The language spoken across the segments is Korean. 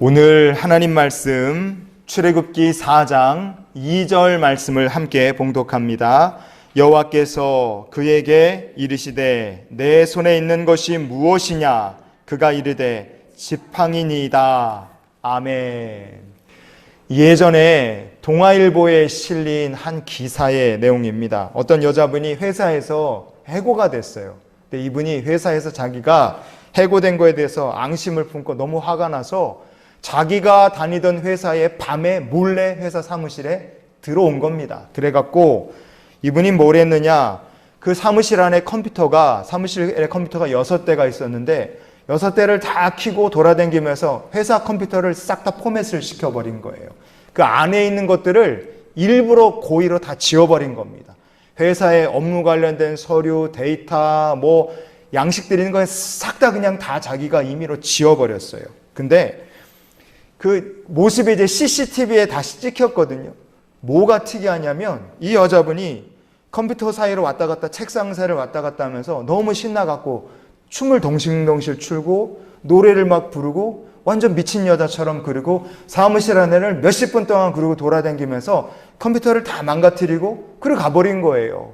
오늘 하나님 말씀 출애굽기 4장 2절 말씀을 함께 봉독합니다. 여호와께서 그에게 이르시되 내 손에 있는 것이 무엇이냐 그가 이르되 지팡이니이다. 아멘. 예전에 동아일보에 실린 한 기사의 내용입니다. 어떤 여자분이 회사에서 해고가 됐어요. 근데 이분이 회사에서 자기가 해고된 거에 대해서 앙심을 품고 너무 화가 나서 자기가 다니던 회사에 밤에 몰래 회사 사무실에 들어온 겁니다. 그래갖고 이분이 뭘 했느냐. 그 사무실 안에 컴퓨터가, 사무실에 컴퓨터가 여섯 대가 있었는데 여섯 대를 다 켜고 돌아다니면서 회사 컴퓨터를 싹 다 포맷을 시켜 버린 거예요. 그 안에 있는 것들을 일부러 고의로 다 지워 버린 겁니다. 회사의 업무 관련된 서류, 데이터, 뭐 양식 드리는 거에 싹 다 그냥 다 자기가 임의로 지워 버렸어요. 근데 그 모습이 이제 CCTV에 다시 찍혔거든요. 뭐가 특이하냐면 이 여자분이 컴퓨터 사이로 왔다 갔다 책상 사이를 왔다 갔다 하면서 너무 신나갖고 춤을 동실동실 추고 노래를 막 부르고 완전 미친 여자처럼 그리고 사무실 안에를 몇십 분 동안 그러고 돌아다니면서 컴퓨터를 다 망가뜨리고 그러 가버린 거예요.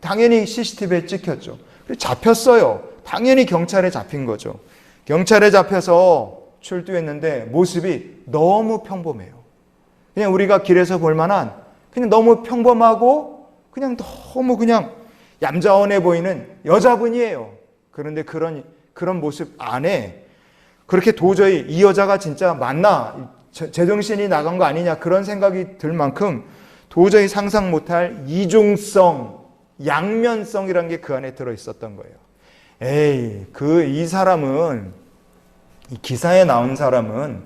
당연히 CCTV에 찍혔죠. 잡혔어요. 당연히 경찰에 잡힌 거죠. 경찰에 잡혀서 출두했는데 모습이 너무 평범해요. 그냥 우리가 길에서 볼 만한 그냥 너무 평범하고 그냥 너무 그냥 얌전해 보이는 여자분이에요. 그런데 그런 그런 모습 안에 그렇게 도저히 이 여자가 진짜 맞나 제정신이 나간 거 아니냐 그런 생각이 들 만큼 도저히 상상 못할 이중성, 양면성이라는 게 그 안에 들어 있었던 거예요. 에이, 그 이 사람은 이 기사에 나온 사람은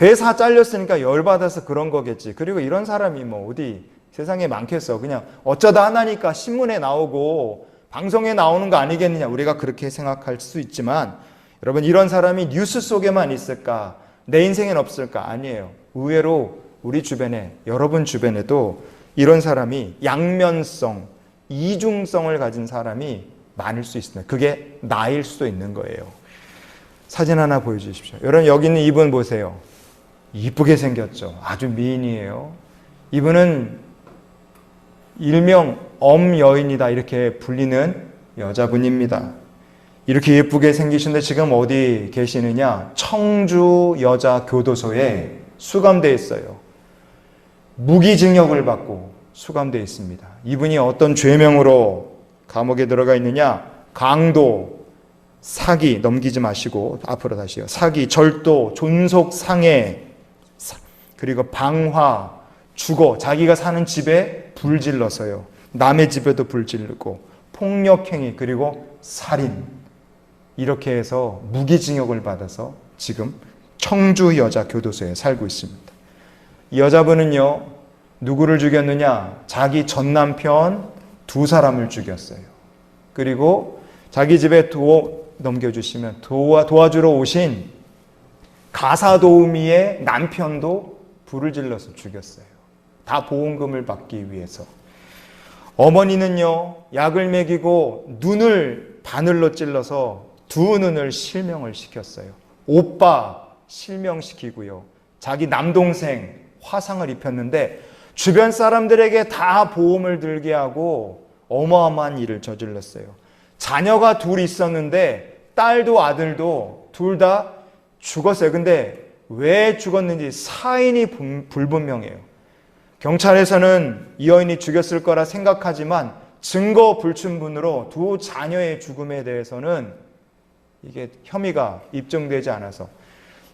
회사 잘렸으니까 열받아서 그런 거겠지. 그리고 이런 사람이 뭐 어디 세상에 많겠어. 그냥 어쩌다 하나니까 신문에 나오고 방송에 나오는 거 아니겠느냐. 우리가 그렇게 생각할 수 있지만 여러분 이런 사람이 뉴스 속에만 있을까? 내 인생엔 없을까? 아니에요. 의외로 우리 주변에 여러분 주변에도 이런 사람이 양면성, 이중성을 가진 사람이 많을 수 있습니다. 그게 나일 수도 있는 거예요. 사진 하나 보여주십시오. 여러분 여기 있는 이분 보세요. 이쁘게 생겼죠. 아주 미인이에요. 이분은 일명 엄여인이다 이렇게 불리는 여자분입니다. 이렇게 예쁘게 생기신데 지금 어디 계시느냐? 청주 여자 교도소에 수감되어 있어요. 무기징역을 받고 수감되어 있습니다. 이분이 어떤 죄명으로 감옥에 들어가 있느냐? 강도, 사기 넘기지 마시고 앞으로 다시요. 사기, 절도, 존속 상해, 그리고 방화, 주거, 자기가 사는 집에 불 질러서요. 남의 집에도 불 지르고 폭력행위 그리고 살인 이렇게 해서 무기징역을 받아서 지금 청주 여자 교도소에 살고 있습니다. 이 여자분은요 누구를 죽였느냐? 자기 전 남편 두 사람을 죽였어요. 그리고 자기 집에 도 넘겨주시면 도와 도와주러 오신 가사도우미의 남편도 불을 질러서 죽였어요. 다 보험금을 받기 위해서. 어머니는요, 약을 먹이고 눈을 바늘로 찔러서 두 눈을 실명을 시켰어요. 오빠 실명시키고요. 자기 남동생 화상을 입혔는데 주변 사람들에게 다 보험을 들게 하고 어마어마한 일을 저질렀어요. 자녀가 둘 있었는데 딸도 아들도 둘 다 죽었어요. 근데 왜 죽었는지 사인이 불분명해요. 경찰에서는 이 여인이 죽였을 거라 생각하지만 증거 불충분으로 두 자녀의 죽음에 대해서는 이게 혐의가 입증되지 않아서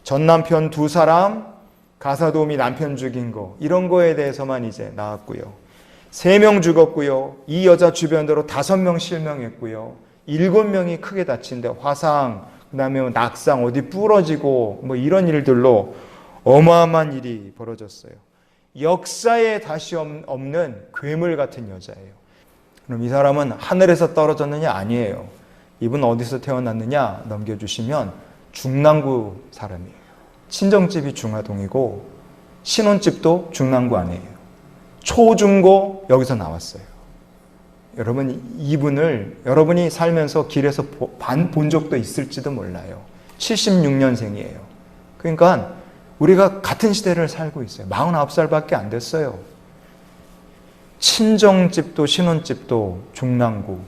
전 남편 두 사람 가사 도우미 남편 죽인 거 이런 거에 대해서만 이제 나왔고요. 세 명 죽었고요. 이 여자 주변으로 다섯 명 실명했고요. 일곱 명이 크게 다친데 화상, 그다음에 낙상 어디 부러지고 뭐 이런 일들로 어마어마한 일이 벌어졌어요. 역사에 다시 없는 괴물 같은 여자예요. 그럼 이 사람은 하늘에서 떨어졌느냐 아니에요. 이분 어디서 태어났느냐 넘겨주시면 중랑구 사람이에요. 친정집이 중화동이고 신혼집도 중랑구 아니에요. 초중고 여기서 나왔어요. 여러분 이분을 여러분이 살면서 길에서 본 적도 있을지도 몰라요. 76년생이에요. 그러니까 우리가 같은 시대를 살고 있어요. 49살밖에 안 됐어요. 친정집도 신혼집도 중랑구,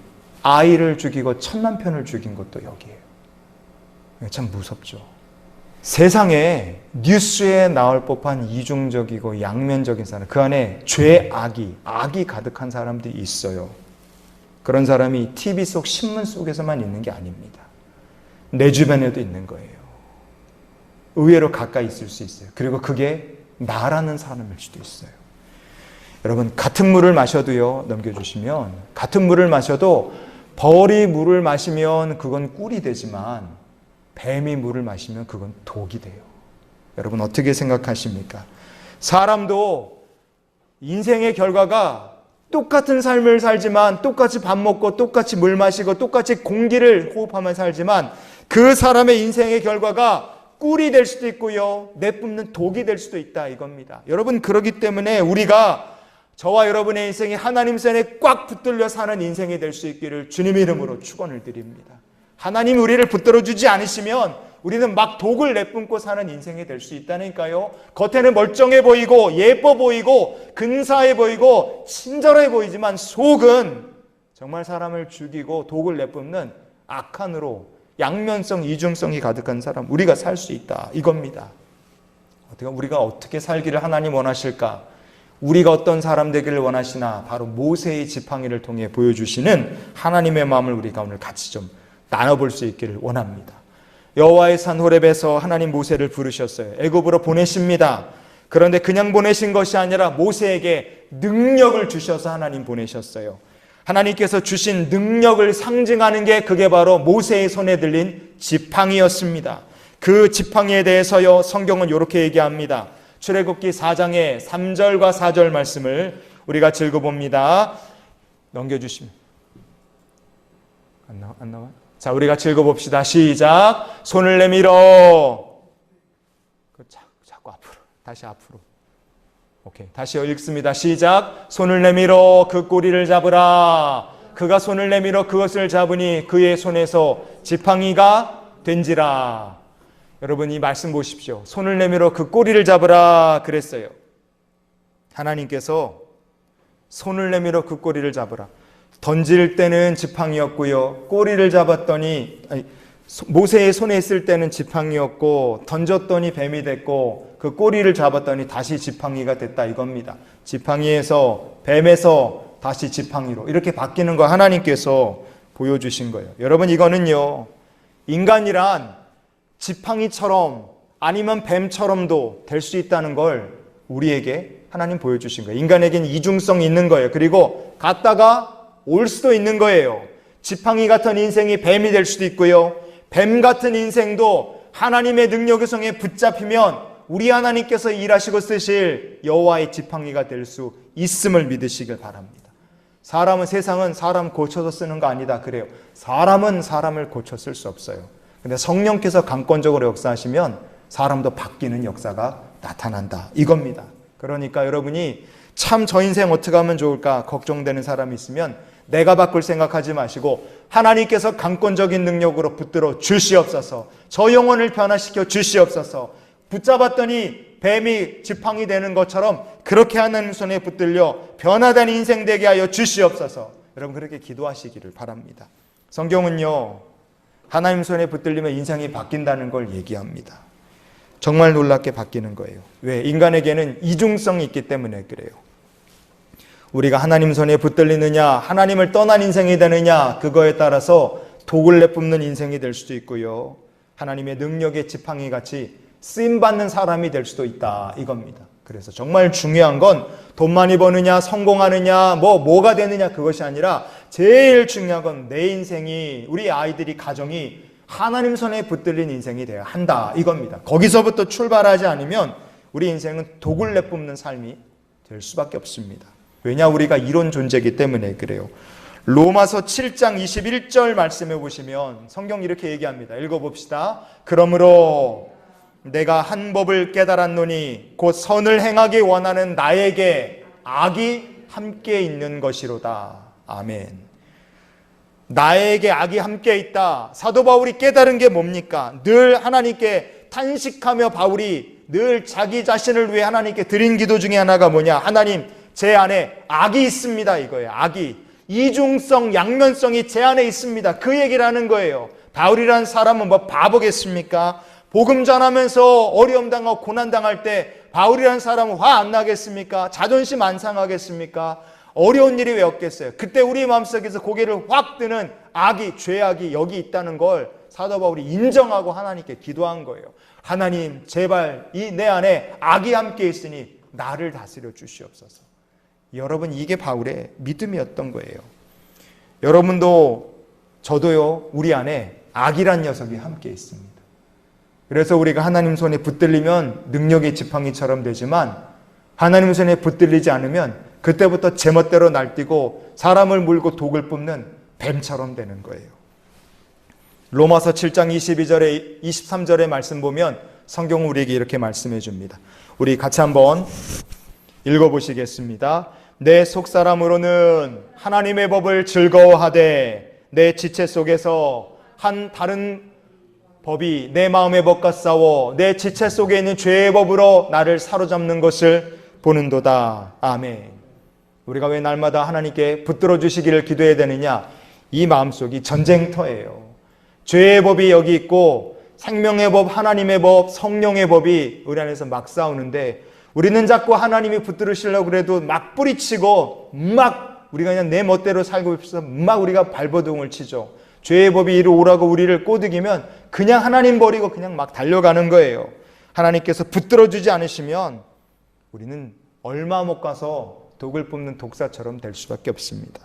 아이를 죽이고 첫 남편을 죽인 것도 여기에요. 참 무섭죠. 세상에 뉴스에 나올 법한 이중적이고 양면적인 사람, 그 안에 죄, 악이, 악이 가득한 사람들이 있어요. 그런 사람이 TV 속 신문 속에서만 있는 게 아닙니다. 내 주변에도 있는 거예요. 의외로 가까이 있을 수 있어요. 그리고 그게 나라는 사람일 수도 있어요. 여러분, 같은 물을 마셔도요, 넘겨주시면, 같은 물을 마셔도 벌이 물을 마시면 그건 꿀이 되지만, 뱀이 물을 마시면 그건 독이 돼요. 여러분, 어떻게 생각하십니까? 사람도 인생의 결과가 똑같은 삶을 살지만, 똑같이 밥 먹고, 똑같이 물 마시고, 똑같이 공기를 호흡하며 살지만, 그 사람의 인생의 결과가 꿀이 될 수도 있고요. 내뿜는 독이 될 수도 있다 이겁니다. 여러분 그러기 때문에 우리가 저와 여러분의 인생이 하나님 손에 꽉 붙들려 사는 인생이 될 수 있기를 주님 이름으로 축원을 드립니다. 하나님 우리를 붙들어 주지 않으시면 우리는 막 독을 내뿜고 사는 인생이 될 수 있다니까요. 겉에는 멀쩡해 보이고 예뻐 보이고 근사해 보이고 친절해 보이지만 속은 정말 사람을 죽이고 독을 내뿜는 악한으로 양면성, 이중성이 가득한 사람, 우리가 살 수 있다. 이겁니다. 어떻게 우리가 어떻게 살기를 하나님 원하실까? 우리가 어떤 사람 되기를 원하시나? 바로 모세의 지팡이를 통해 보여주시는 하나님의 마음을 우리가 오늘 같이 좀 나눠볼 수 있기를 원합니다. 여호와의 산 호렙에서 하나님 모세를 부르셨어요. 애굽으로 보내십니다. 그런데 그냥 보내신 것이 아니라 모세에게 능력을 주셔서 하나님 보내셨어요. 하나님께서 주신 능력을 상징하는 게 그게 바로 모세의 손에 들린 지팡이였습니다. 그 지팡이에 대해서요 성경은 이렇게 얘기합니다. 출애굽기 4장의 3절과 4절 말씀을 우리가 읽어봅니다. 넘겨주시면 안 나와? 안 나와? 자, 우리가 읽어봅시다. 시작. 손을 내밀어. 그 자, 자꾸 앞으로. 다시 앞으로. 오케이. 다시 읽습니다. 시작. 손을 내밀어 그 꼬리를 잡으라. 그가 손을 내밀어 그것을 잡으니 그의 손에서 지팡이가 된지라. 여러분 이 말씀 보십시오. 손을 내밀어 그 꼬리를 잡으라 그랬어요. 하나님께서 손을 내밀어 그 꼬리를 잡으라. 던질 때는 지팡이였고요. 꼬리를 잡았더니 아니, 모세의 손에 있을 때는 지팡이였고 던졌더니 뱀이 됐고 그 꼬리를 잡았더니 다시 지팡이가 됐다 이겁니다. 지팡이에서 뱀에서 다시 지팡이로 이렇게 바뀌는 거 하나님께서 보여주신 거예요. 여러분 이거는요. 인간이란 지팡이처럼 아니면 뱀처럼도 될 수 있다는 걸 우리에게 하나님 보여주신 거예요. 인간에겐 이중성이 있는 거예요. 그리고 갔다가 올 수도 있는 거예요. 지팡이 같은 인생이 뱀이 될 수도 있고요. 뱀 같은 인생도 하나님의 능력의 성에 붙잡히면 우리 하나님께서 일하시고 쓰실 여호와의 지팡이가 될 수 있음을 믿으시길 바랍니다. 사람은 세상은 사람 고쳐서 쓰는 거 아니다 그래요. 사람은 사람을 고쳐 쓸 수 없어요. 근데 성령께서 강권적으로 역사하시면 사람도 바뀌는 역사가 나타난다. 이겁니다. 그러니까 여러분이 참 저 인생 어떻게 하면 좋을까 걱정되는 사람이 있으면 내가 바꿀 생각하지 마시고 하나님께서 강권적인 능력으로 붙들어 주시옵소서. 저 영혼을 변화시켜 주시옵소서. 붙잡았더니 뱀이 지팡이 되는 것처럼 그렇게 하나님 손에 붙들려 변화된 인생 되게 하여 주시옵소서. 여러분 그렇게 기도하시기를 바랍니다. 성경은요. 하나님 손에 붙들리면 인생이 바뀐다는 걸 얘기합니다. 정말 놀랍게 바뀌는 거예요. 왜? 인간에게는 이중성이 있기 때문에 그래요. 우리가 하나님 손에 붙들리느냐, 하나님을 떠난 인생이 되느냐, 그거에 따라서 독을 내뿜는 인생이 될 수도 있고요. 하나님의 능력의 지팡이 같이 쓰임 받는 사람이 될 수도 있다. 이겁니다. 그래서 정말 중요한 건 돈 많이 버느냐, 성공하느냐, 뭐, 뭐가 되느냐, 그것이 아니라 제일 중요한 건 내 인생이, 우리 아이들이, 가정이 하나님 손에 붙들린 인생이 되어야 한다. 이겁니다. 거기서부터 출발하지 않으면 우리 인생은 독을 내뿜는 삶이 될 수밖에 없습니다. 왜냐 우리가 이런 존재이기 때문에 그래요. 로마서 7장 21절 말씀해 보시면 성경 이렇게 얘기합니다. 읽어 봅시다. 그러므로 내가 한 법을 깨달았노니 곧 선을 행하기 원하는 나에게 악이 함께 있는 것이로다. 아멘. 나에게 악이 함께 있다. 사도 바울이 깨달은 게 뭡니까? 늘 하나님께 탄식하며 바울이 늘 자기 자신을 위해 하나님께 드린 기도 중에 하나가 뭐냐? 하나님, 제 안에 악이 있습니다. 이거예요. 악이. 이중성, 양면성이 제 안에 있습니다. 그 얘기를 하는 거예요. 바울이라는 사람은 뭐 바보겠습니까? 복음 전하면서 어려움 당하고 고난 당할 때 바울이라는 사람은 화 안 나겠습니까? 자존심 안 상하겠습니까? 어려운 일이 왜 없겠어요? 그때 우리 마음속에서 고개를 확 드는 악이 죄악이 여기 있다는 걸 사도 바울이 인정하고 하나님께 기도한 거예요. 하나님 제발 이 내 안에 악이 함께 있으니 나를 다스려 주시옵소서. 여러분 이게 바울의 믿음이었던 거예요. 여러분도 저도요 우리 안에 악이란 녀석이 함께 있습니다. 그래서 우리가 하나님 손에 붙들리면 능력의 지팡이처럼 되지만 하나님 손에 붙들리지 않으면 그때부터 제멋대로 날뛰고 사람을 물고 독을 뿜는 뱀처럼 되는 거예요. 로마서 7장 22절에 23절의 말씀 보면 성경은 우리에게 이렇게 말씀해 줍니다. 우리 같이 한번 읽어 보시겠습니다. 내 속사람으로는 하나님의 법을 즐거워하되 내 지체 속에서 한 다른 법이 내 마음의 법과 싸워 내 지체 속에 있는 죄의 법으로 나를 사로잡는 것을 보는도다. 아멘. 우리가 왜 날마다 하나님께 붙들어 주시기를 기도해야 되느냐? 이 마음속이 전쟁터예요. 죄의 법이 여기 있고 생명의 법, 하나님의 법, 성령의 법이 우리 안에서 막 싸우는데 우리는 자꾸 하나님이 붙들으시려고 그래도 막 뿌리치고 막 우리가 그냥 내 멋대로 살고 있어서 막 우리가 발버둥을 치죠. 죄의 법이 이리 오라고 우리를 꼬드기면 그냥 하나님 버리고 그냥 막 달려가는 거예요. 하나님께서 붙들어 주지 않으시면 우리는 얼마 못 가서 독을 뿜는 독사처럼 될 수밖에 없습니다.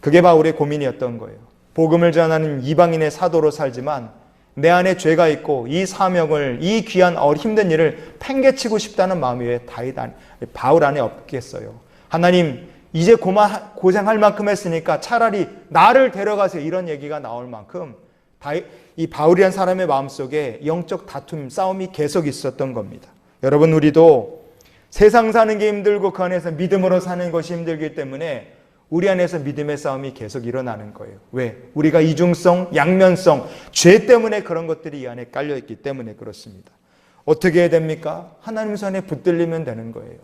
그게 바울의 고민이었던 거예요. 복음을 전하는 이방인의 사도로 살지만 내 안에 죄가 있고 이 사명을 이 귀한 어 힘든 일을 팽개치고 싶다는 마음이 왜 다윗 안 바울 안에 없겠어요. 하나님 이제 고마, 고생할 만큼 했으니까 차라리 나를 데려가세요. 이런 얘기가 나올 만큼 다윗, 이 바울이란 사람의 마음속에 영적 다툼, 싸움이 계속 있었던 겁니다. 여러분 우리도 세상 사는 게 힘들고 그 안에서 믿음으로 사는 것이 힘들기 때문에 우리 안에서 믿음의 싸움이 계속 일어나는 거예요. 왜? 우리가 이중성, 양면성, 죄 때문에 그런 것들이 이 안에 깔려 있기 때문에 그렇습니다. 어떻게 해야 됩니까? 하나님 손에 붙들리면 되는 거예요.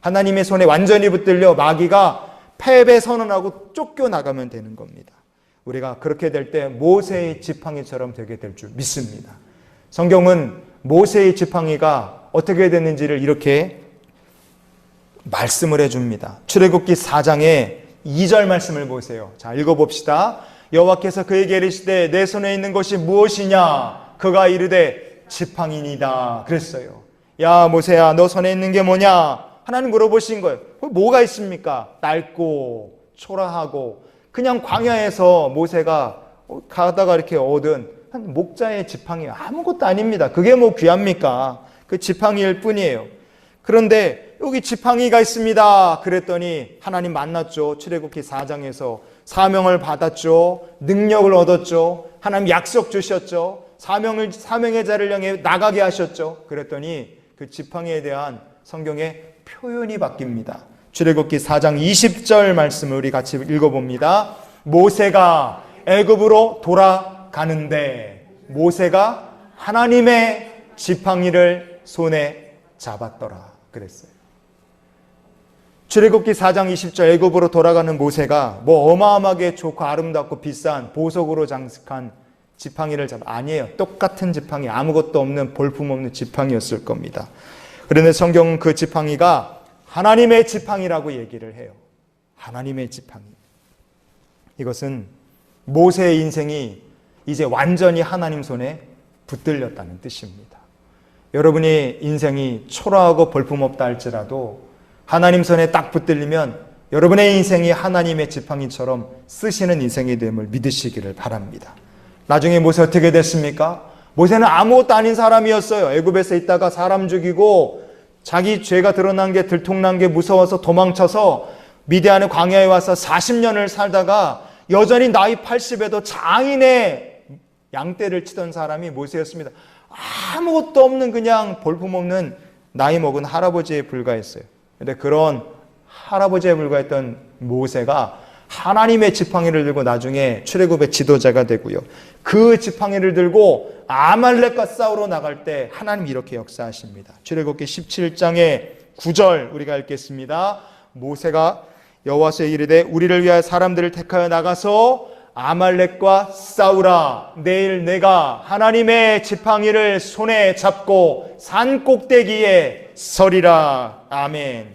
하나님의 손에 완전히 붙들려 마귀가 패배 선언하고 쫓겨 나가면 되는 겁니다. 우리가 그렇게 될 때 모세의 지팡이처럼 되게 될 줄 믿습니다. 성경은 모세의 지팡이가 어떻게 됐는지를 이렇게 말씀을 해줍니다. 출애굽기 4장에 2절 말씀을 보세요. 자, 읽어봅시다. 여호와께서 그에게 이르시되 내 손에 있는 것이 무엇이냐? 그가 이르되 지팡이니다. 그랬어요. 야 모세야 너 손에 있는 게 뭐냐? 하나님 물어보신 거예요. 뭐가 있습니까? 낡고 초라하고 그냥 광야에서 모세가 가다가 이렇게 얻은 한 목자의 지팡이 아무것도 아닙니다. 그게 뭐 귀합니까? 그 지팡이일 뿐이에요. 그런데 여기 지팡이가 있습니다. 그랬더니 하나님 만났죠. 출애굽기 4장에서 사명을 받았죠. 능력을 얻었죠. 하나님 약속 주셨죠. 사명을 사명의 자를 향해 나가게 하셨죠. 그랬더니 그 지팡이에 대한 성경의 표현이 바뀝니다. 출애굽기 4장 20절 말씀을 우리 같이 읽어 봅니다. 모세가 애굽으로 돌아가는데 모세가 하나님의 지팡이를 손에 잡았더라. 그랬어요. 출애굽기 4장 20절 애굽으로 돌아가는 모세가 뭐 어마어마하게 좋고 아름답고 비싼 보석으로 장식한 지팡이를 잡아 아니에요. 똑같은 지팡이 아무것도 없는 볼품 없는 지팡이였을 겁니다. 그런데 성경은 그 지팡이가 하나님의 지팡이라고 얘기를 해요. 하나님의 지팡이. 이것은 모세의 인생이 이제 완전히 하나님 손에 붙들렸다는 뜻입니다. 여러분의 인생이 초라하고 볼품없다 할지라도 하나님 손에 딱 붙들리면 여러분의 인생이 하나님의 지팡이처럼 쓰시는 인생이 됨을 믿으시기를 바랍니다. 나중에 모세 어떻게 됐습니까? 모세는 아무것도 아닌 사람이었어요. 애굽에서 있다가 사람 죽이고 자기 죄가 드러난 게 들통난 게 무서워서 도망쳐서 미디안의 광야에 와서 40년을 살다가 여전히 나이 80에도 장인의 양떼를 치던 사람이 모세였습니다. 아무것도 없는 그냥 볼품없는 나이 먹은 할아버지에 불과했어요. 근데 그런 할아버지에 불과했던 모세가 하나님의 지팡이를 들고 나중에 출애굽의 지도자가 되고요. 그 지팡이를 들고 아말렉과 싸우러 나갈 때 하나님 이렇게 역사하십니다. 출애굽기 17장의 9절 우리가 읽겠습니다. 모세가 여호와서에 이르되 우리를 위하여 사람들을 택하여 나가서 아말렉과 싸우라. 내일 내가 하나님의 지팡이를 손에 잡고 산 꼭대기에 서리라. 아멘.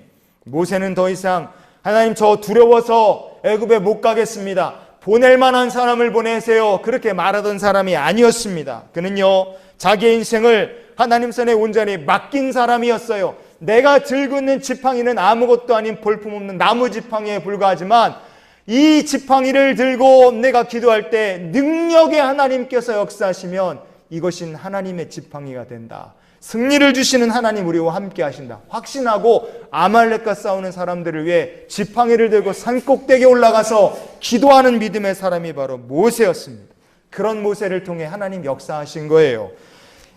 모세는 더 이상 하나님 저 두려워서 애굽에 못 가겠습니다. 보낼 만한 사람을 보내세요. 그렇게 말하던 사람이 아니었습니다. 그는요, 자기의 인생을 하나님 손에 온전히 맡긴 사람이었어요. 내가 들고 있는 지팡이는 아무것도 아닌 볼품없는 나무 지팡이에 불과하지만 이 지팡이를 들고 내가 기도할 때 능력의 하나님께서 역사하시면 이것인 하나님의 지팡이가 된다. 승리를 주시는 하나님 우리와 함께 하신다. 확신하고 아말렉과 싸우는 사람들을 위해 지팡이를 들고 산꼭대기에 올라가서 기도하는 믿음의 사람이 바로 모세였습니다. 그런 모세를 통해 하나님 역사하신 거예요.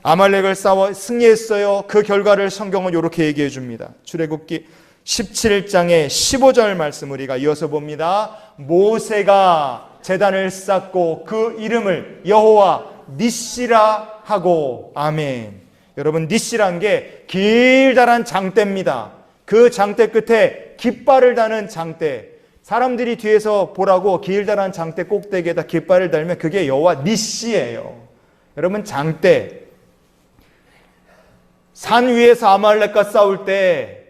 아말렉을 싸워 승리했어요. 그 결과를 성경은 이렇게 얘기해 줍니다. 출애굽기 17장의 15절 말씀 우리가 이어서 봅니다. 모세가 재단을 쌓고 그 이름을 여호와 니시라 하고 아멘. 여러분 니시란 게 길다란 장대입니다. 그 장대 끝에 깃발을 다는 장대. 사람들이 뒤에서 보라고 길다란 장대 꼭대기에다 깃발을 달면 그게 여호와 니시예요. 여러분 장대. 산 위에서 아말렉과 싸울 때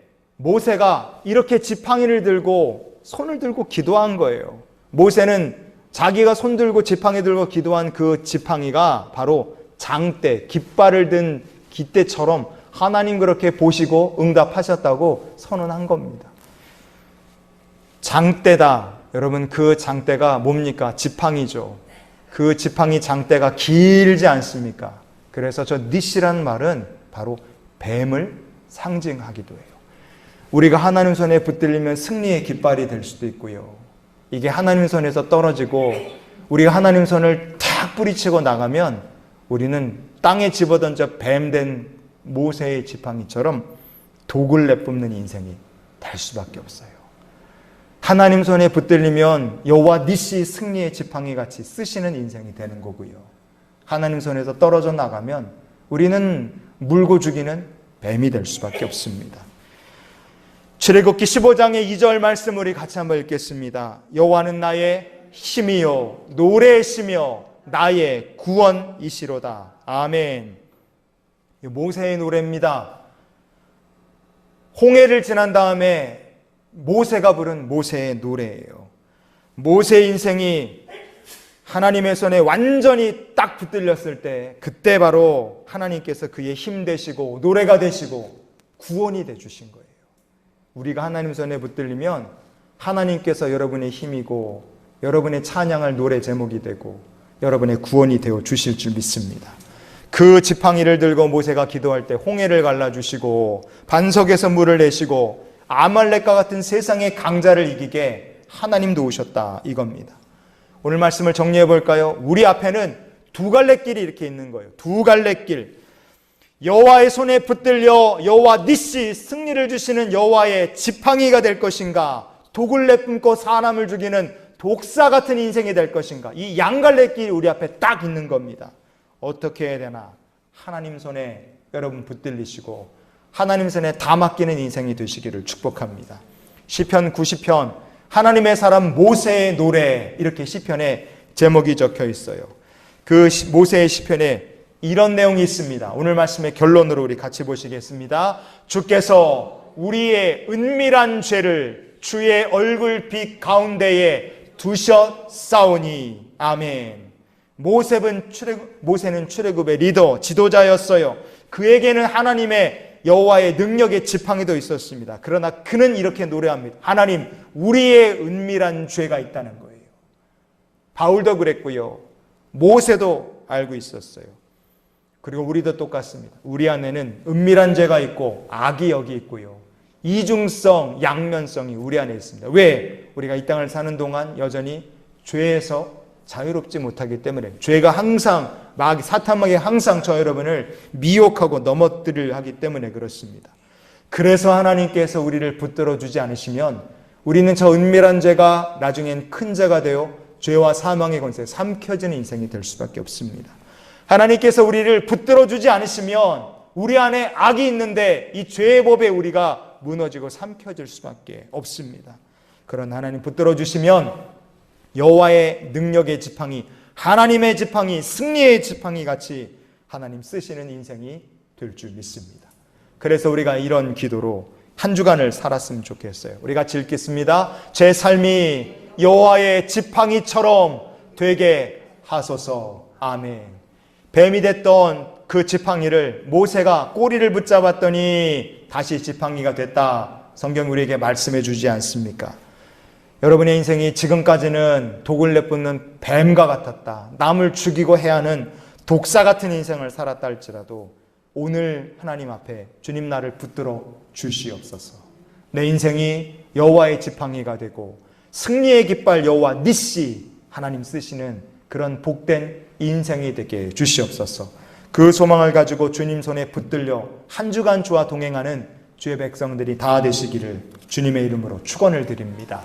모세가 이렇게 지팡이를 들고 손을 들고 기도한 거예요. 모세는 자기가 손 들고 지팡이 들고 기도한 그 지팡이가 바로 장대, 깃발을 든 깃대처럼 하나님 그렇게 보시고 응답하셨다고 선언한 겁니다. 장대다. 여러분 그 장대가 뭡니까? 지팡이죠. 그 지팡이 장대가 길지 않습니까? 그래서 저 니시라는 말은 바로 뱀을 상징하기도 해요. 우리가 하나님 손에 붙들리면 승리의 깃발이 될 수도 있고요. 이게 하나님 손에서 떨어지고 우리가 하나님 손을 탁 뿌리치고 나가면 우리는 땅에 집어던져 뱀된 모세의 지팡이처럼 독을 내뿜는 인생이 될 수밖에 없어요. 하나님 손에 붙들리면 여호와 니시 승리의 지팡이 같이 쓰시는 인생이 되는 거고요. 하나님 손에서 떨어져 나가면 우리는 물고 죽이는 뱀이 될 수밖에 없습니다. 출애굽기 15장의 2절 말씀 우리 같이 한번 읽겠습니다. 여호와는 나의 힘이요 노래시며 나의 구원이시로다. 아멘. 모세의 노래입니다. 홍해를 지난 다음에 모세가 부른 모세의 노래예요. 모세의 인생이 하나님의 손에 완전히 딱 붙들렸을 때 그때 바로 하나님께서 그의 힘 되시고 노래가 되시고 구원이 돼 주신 거예요. 우리가 하나님 손에 붙들리면 하나님께서 여러분의 힘이고 여러분의 찬양할 노래 제목이 되고 여러분의 구원이 되어 주실 줄 믿습니다. 그 지팡이를 들고 모세가 기도할 때 홍해를 갈라 주시고 반석에서 물을 내시고 아말렉과 같은 세상의 강자를 이기게 하나님 도우셨다 이겁니다. 오늘 말씀을 정리해 볼까요? 우리 앞에는 두 갈래 길이 이렇게 있는 거예요. 두 갈래 길. 여호와의 손에 붙들려 여호와 니시 승리를 주시는 여호와의 지팡이가 될 것인가? 독을 내뿜고 사람을 죽이는 독사 같은 인생이 될 것인가? 이 양갈래 길이 우리 앞에 딱 있는 겁니다. 어떻게 해야 되나? 하나님 손에 여러분 붙들리시고 하나님 손에 다 맡기는 인생이 되시기를 축복합니다. 시편 90편 하나님의 사람 모세의 노래 이렇게 시편에 제목이 적혀 있어요. 그 모세의 시편에 이런 내용이 있습니다. 오늘 말씀의 결론으로 우리 같이 보시겠습니다. 주께서 우리의 은밀한 죄를 주의 얼굴빛 가운데에 두셨사오니 아멘. 모세는 출애굽, 모세는 출애굽의 리더, 지도자였어요. 그에게는 하나님의 여호와의 능력의 지팡이도 있었습니다. 그러나 그는 이렇게 노래합니다. 하나님, 우리의 은밀한 죄가 있다는 거예요. 바울도 그랬고요. 모세도 알고 있었어요. 그리고 우리도 똑같습니다. 우리 안에는 은밀한 죄가 있고 악이 여기 있고요. 이중성, 양면성이 우리 안에 있습니다. 왜? 우리가 이 땅을 사는 동안 여전히 죄에서 자유롭지 못하기 때문에 죄가 항상 마귀 사탄마귀 항상 저 여러분을 미혹하고 넘어뜨려 하기 때문에 그렇습니다. 그래서 하나님께서 우리를 붙들어 주지 않으시면 우리는 저 은밀한 죄가 나중엔 큰 죄가 되어 죄와 사망의 권세에 삼켜지는 인생이 될 수밖에 없습니다. 하나님께서 우리를 붙들어 주지 않으시면 우리 안에 악이 있는데 이 죄의 법에 우리가 무너지고 삼켜질 수밖에 없습니다. 그런 하나님 붙들어 주시면 여호와의 능력의 지팡이, 하나님의 지팡이, 승리의 지팡이 같이 하나님 쓰시는 인생이 될 줄 믿습니다. 그래서 우리가 이런 기도로 한 주간을 살았으면 좋겠어요. 우리 같이 읽겠습니다. 제 삶이 여호와의 지팡이처럼 되게 하소서. 아멘. 뱀이 됐던 그 지팡이를 모세가 꼬리를 붙잡았더니 다시 지팡이가 됐다. 성경 우리에게 말씀해 주지 않습니까? 여러분의 인생이 지금까지는 독을 내뿜는 뱀과 같았다. 남을 죽이고 해야 하는 독사 같은 인생을 살았다 할지라도 오늘 하나님 앞에 주님 나를 붙들어 주시옵소서. 내 인생이 여호와의 지팡이가 되고 승리의 깃발 여호와 니시 하나님 쓰시는 그런 복된 인생이 되게 주시옵소서. 그 소망을 가지고 주님 손에 붙들려 한 주간 주와 동행하는 주의 백성들이 다 되시기를 주님의 이름으로 축원을 드립니다.